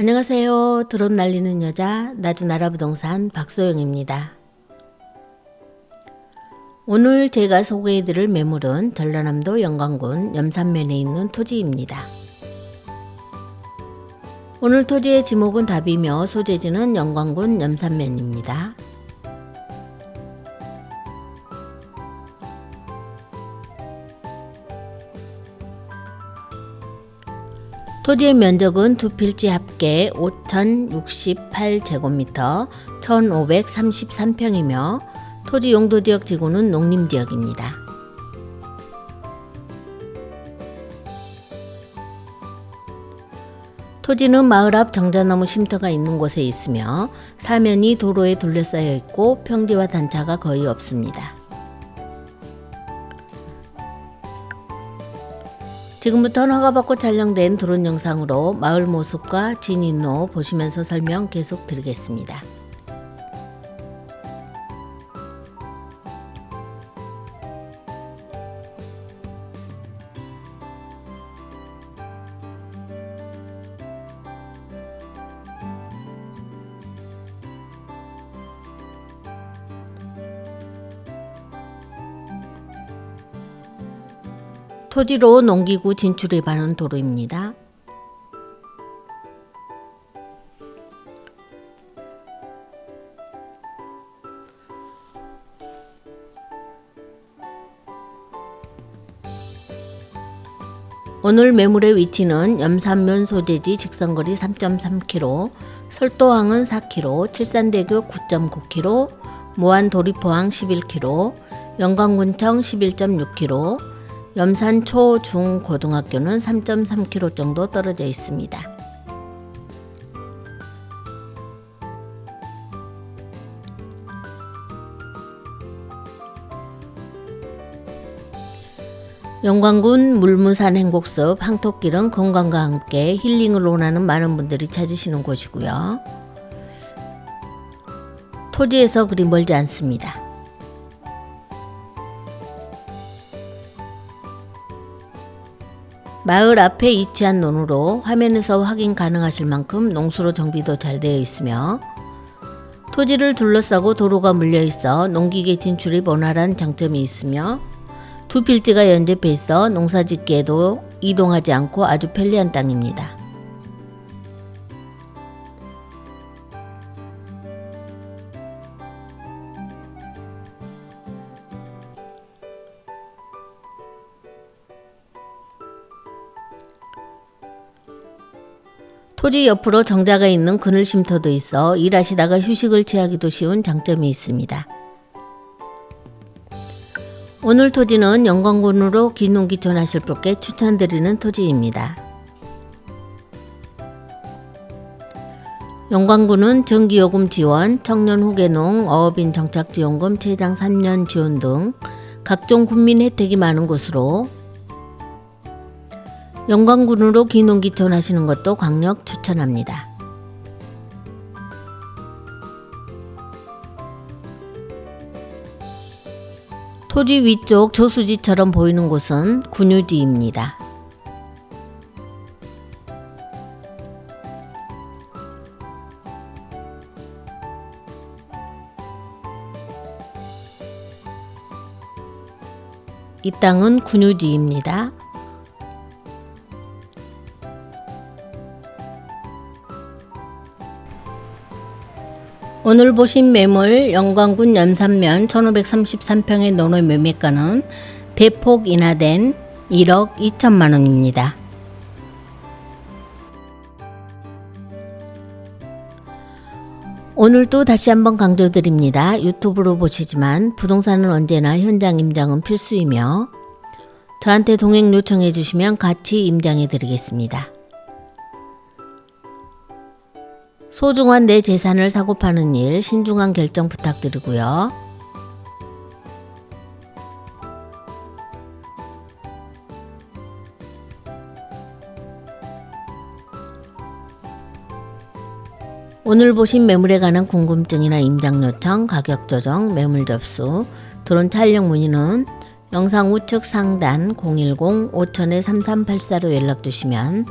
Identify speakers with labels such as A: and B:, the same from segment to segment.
A: 안녕하세요. 드론 날리는 여자 나주나라 부동산 박소영입니다. 오늘 제가 소개해드릴 매물은 전라남도 영광군 염산면에 있는 토지입니다. 오늘 토지의 지목은 답이며 소재지는 영광군 염산면입니다. 토지의 면적은 두 필지 합계 5,068제곱미터 1,533평이며 토지 용도 지역 지구는 농림 지역입니다. 토지는 마을 앞 정자나무 쉼터가 있는 곳에 있으며 사면이 도로에 둘러싸여 있고 평지와 단차가 거의 없습니다. 지금부터는 허가받고 촬영된 드론 영상으로 마을 모습과 진입로 보시면서 설명 계속 드리겠습니다. 토지로 농기구 진출에 반하는 도로입니다. 오늘 매물의 위치는 염산면 소재지 직선거리 3.3km, 설도항은 4km, 칠산대교 9.9km, 무안 도리포항 11km, 영광군청 11.6km, 염산 초, 중, 고등학교는 3.3km 정도 떨어져 있습니다. 영광군 물무산 행복숲 항토길은 건강과 함께 힐링을 원하는 많은 분들이 찾으시는 곳이고요. 토지에서 그리 멀지 않습니다. 마을 앞에 위치한 논으로 화면에서 확인 가능하실 만큼 농수로 정비도 잘 되어 있으며 토지를 둘러싸고 도로가 물려 있어 농기계 진출이 원활한 장점이 있으며 두 필지가 연접해 있어 농사 짓기에도 이동하지 않고 아주 편리한 땅입니다. 토지 옆으로 정자가 있는 그늘 쉼터도 있어 일하시다가 휴식을 취하기도 쉬운 장점이 있습니다. 오늘 토지는 영광군으로 기농기촌하실 분께 추천드리는 토지입니다. 영광군은 전기요금 지원, 청년 후계농, 어업인 정착지원금, 최장 3년 지원 등 각종 국민 혜택이 많은 곳으로 영광군으로 기농기촌 하시는 것도 강력 추천합니다. 토지 위쪽 조수지처럼 보이는 곳은 군유지입니다. 이 땅은 군유지입니다. 오늘 보신 매물 영광군 염산면 1533평의 논의 매매가는 대폭 인하된 1억 2천만 원입니다. 오늘도 다시 한번 강조드립니다. 유튜브로 보시지만 부동산은 언제나 현장 임장은 필수이며 저한테 동행 요청해 주시면 같이 임장해 드리겠습니다. 소중한 내 재산을 사고 파는 일 신중한 결정 부탁드리고요. 오늘 보신 매물에 관한 궁금증이나 임장 요청, 가격 조정, 매물 접수, 드론 촬영 문의는 영상 우측 상단 010-5000-3384로 연락 주시면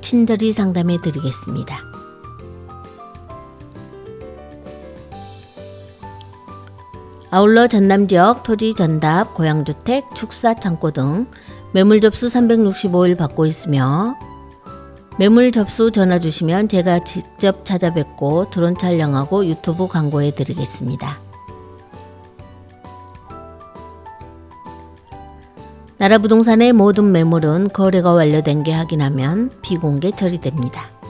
A: 친절히 상담해 드리겠습니다. 아울러 전남 지역 토지 전답, 고양주택, 축사 창고 등 매물 접수 365일 받고 있으며 매물 접수 전화 주시면 제가 직접 찾아뵙고 드론 촬영하고 유튜브 광고해 드리겠습니다. 나라 부동산의 모든 매물은 거래가 완료된 게 확인하면 비공개 처리됩니다.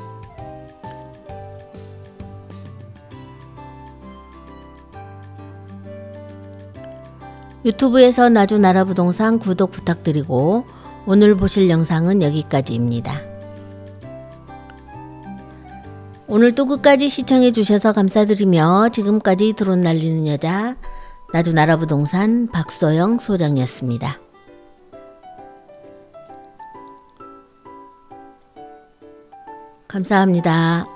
A: 유튜브에서 나주 나라 부동산 구독 부탁드리고 오늘 보실 영상은 여기까지입니다. 오늘도 끝까지 시청해 주셔서 감사드리며 지금까지 드론 날리는 여자 나주 나라 부동산 박소영 소장이었습니다. 감사합니다.